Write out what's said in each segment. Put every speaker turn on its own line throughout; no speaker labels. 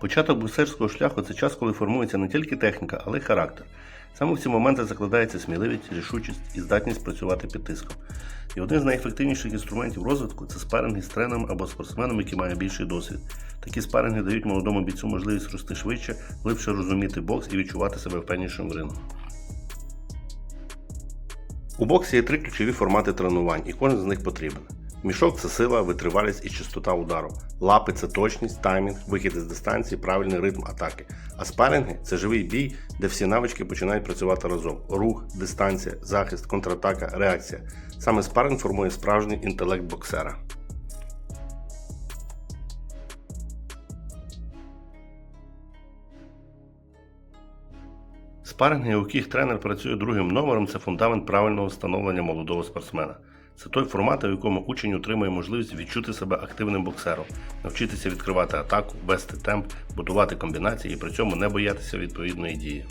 Початок боксерського шляху це час, коли формується не тільки техніка, але й характер. Саме в ці моменти закладається сміливість, рішучість і здатність працювати під тиском. І один з найефективніших інструментів розвитку це спаринги з тренером або спортсменом, який має більший досвід. Такі спаринги дають молодому бійцю можливість рости швидше, глибше розуміти бокс і відчувати себе впевнішим в рингу. У боксі є три ключові формати тренувань, і кожен з них потрібен. Мішок це сила, витривалість і частота удару. Лапи це точність, таймінг, вихід із дистанції, правильний ритм атаки. А спаринги це живий бій, де всі навички починають працювати разом: рух, дистанція, захист, контратака, реакція. Саме спаринг формує справжній інтелект боксера. Спаринги, у яких тренер працює другим номером, це фундамент правильного становлення молодого спортсмена. Це той формат, у якому учень отримує можливість відчути себе активним боксером, навчитися відкривати атаку, вести темп, будувати комбінації і при цьому не боятися відповідної дії.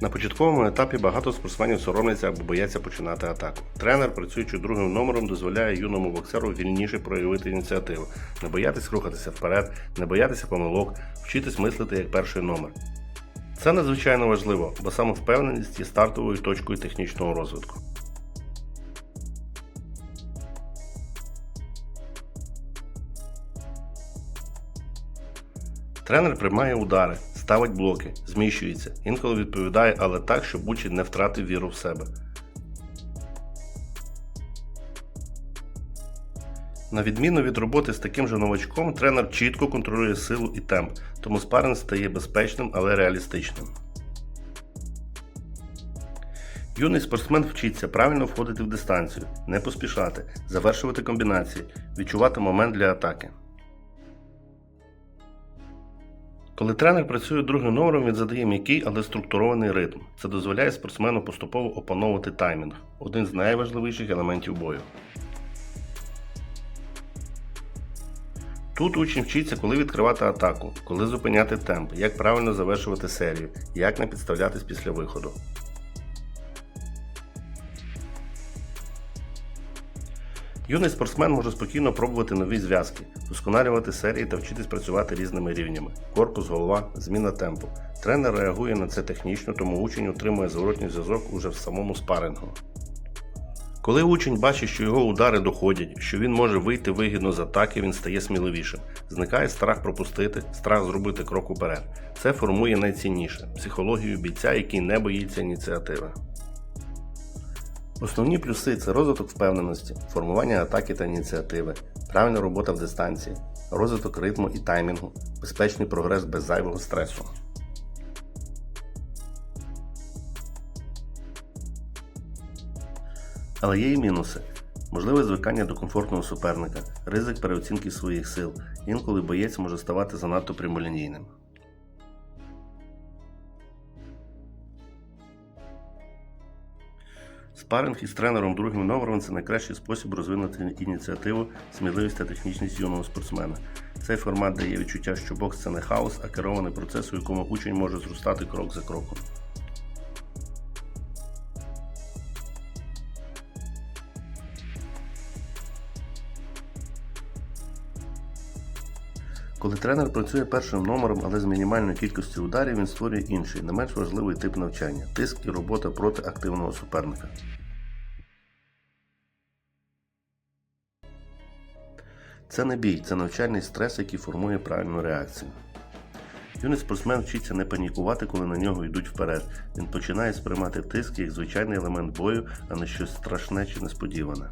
На початковому етапі багато спортсменів соромляться або бояться починати атаку. Тренер, працюючи другим номером, дозволяє юному боксеру вільніше проявити ініціативу, не боятись рухатися вперед, не боятися помилок, вчитись мислити як перший номер. Це надзвичайно важливо, бо самовпевненість є стартовою точкою технічного розвитку. Тренер приймає удари, ставить блоки, зміщується, інколи відповідає, але так, щоб учень не втратив віру в себе. На відміну від роботи з таким же новачком, тренер чітко контролює силу і темп, тому спаринг стає безпечним, але реалістичним. Юний спортсмен вчиться правильно входити в дистанцію, не поспішати, завершувати комбінації, відчувати момент для атаки. Коли тренер працює другим номером, він задає м'який, але структурований ритм. Це дозволяє спортсмену поступово опановувати таймінг один з найважливіших елементів бою. Тут учень вчиться, коли відкривати атаку, коли зупиняти темп, як правильно завершувати серію, як не підставлятись після виходу. Юний спортсмен може спокійно пробувати нові зв'язки, досконалювати серії та вчитись працювати різними рівнями. Корпус, голова, зміна темпу. Тренер реагує на це технічно, тому учень отримує зворотній зв'язок уже в самому спарингу. Коли учень бачить, що його удари доходять, що він може вийти вигідно з атаки, він стає сміливішим. Зникає страх пропустити, страх зробити крок уперед. Це формує найцінніше психологію бійця, який не боїться ініціативи. Основні плюси це розвиток впевненості, формування атаки та ініціативи, правильна робота в дистанції, розвиток ритму і таймінгу, безпечний прогрес без зайвого стресу. Але є і мінуси. Можливе звикання до комфортного суперника, ризик переоцінки своїх сил, інколи боєць може ставати занадто прямолінійним. Спаринг із тренером другим номером це найкращий спосіб розвинути ініціативу, сміливість та технічність юного спортсмена. Цей формат дає відчуття, що бокс це не хаос, а керований процес, у якому учень може зростати крок за кроком. Коли тренер працює першим номером, але з мінімальною кількістю ударів, він створює інший, не менш важливий тип навчання тиск і робота проти активного суперника. Це не бій, це навчальний стрес, який формує правильну реакцію. Юний спортсмен вчиться не панікувати, коли на нього йдуть вперед. Він починає сприймати тиск як звичайний елемент бою, а не щось страшне чи несподіване.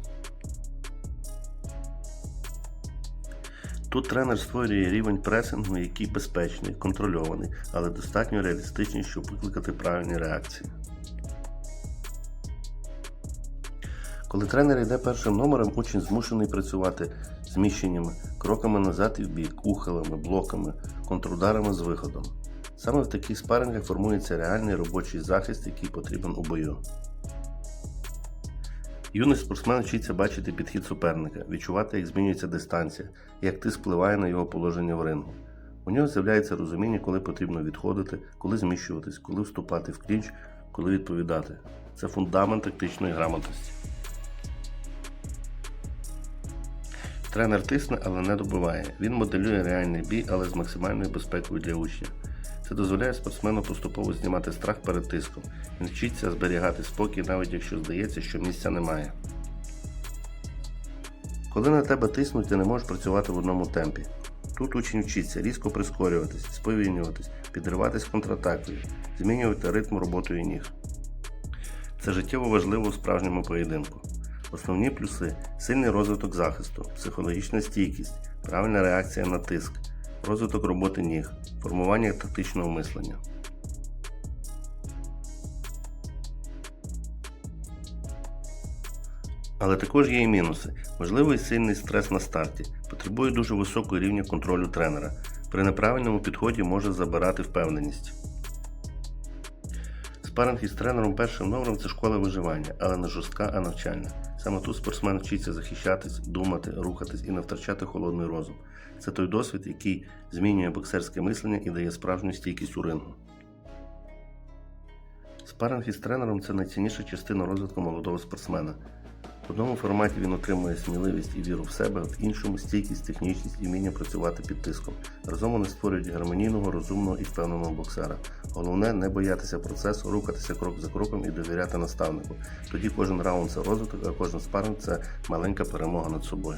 Тут тренер створює рівень пресингу, який безпечний, контрольований, але достатньо реалістичний, щоб викликати правильні реакції. Коли тренер йде першим номером, учень змушений працювати зміщеннями, кроками назад і вбік, ухилами, блоками, контрударами з виходом. Саме в таких спарингах формується реальний робочий захист, який потрібен у бою. Юний спортсмен вчиться бачити підхід суперника, відчувати, як змінюється дистанція, як тиск впливає на його положення в рингу. У нього з'являється розуміння, коли потрібно відходити, коли зміщуватись, коли вступати в клінч, коли відповідати. Це фундамент тактичної грамотності. Тренер тисне, але не добиває. Він моделює реальний бій, але з максимальною безпекою для учнів. Це дозволяє спортсмену поступово знімати страх перед тиском. Він вчиться зберігати спокій, навіть якщо здається, що місця немає. Коли на тебе тиснуть, ти не можеш працювати в одному темпі. Тут учень вчиться різко прискорюватись, сповільнюватись, підриватись контратакою, змінювати ритм роботою ніг. Це життєво важливо у справжньому поєдинку. Основні плюси сильний розвиток захисту, психологічна стійкість, правильна реакція на тиск, розвиток роботи ніг, формування тактичного мислення. Але також є і мінуси. Можливий сильний стрес на старті, потребує дуже високого рівня контролю тренера. При неправильному підході може забирати впевненість. Спаринг із тренером першим номером це школа виживання, але не жорстка, а навчальна. Саме тут спортсмен вчиться захищатись, думати, рухатись і не втрачати холодний розум. Це той досвід, який змінює боксерське мислення і дає справжню стійкість у рингу. Спаринг із тренером це найцінніша частина розвитку молодого спортсмена. В одному форматі він отримує сміливість і віру в себе, в іншому стійкість, технічність і вміння працювати під тиском. Разом вони створюють гармонійного, розумного і впевненого боксера. Головне не боятися процесу, рухатися крок за кроком і довіряти наставнику. Тоді кожен раунд це розвиток, а кожен спарринг це маленька перемога над собою.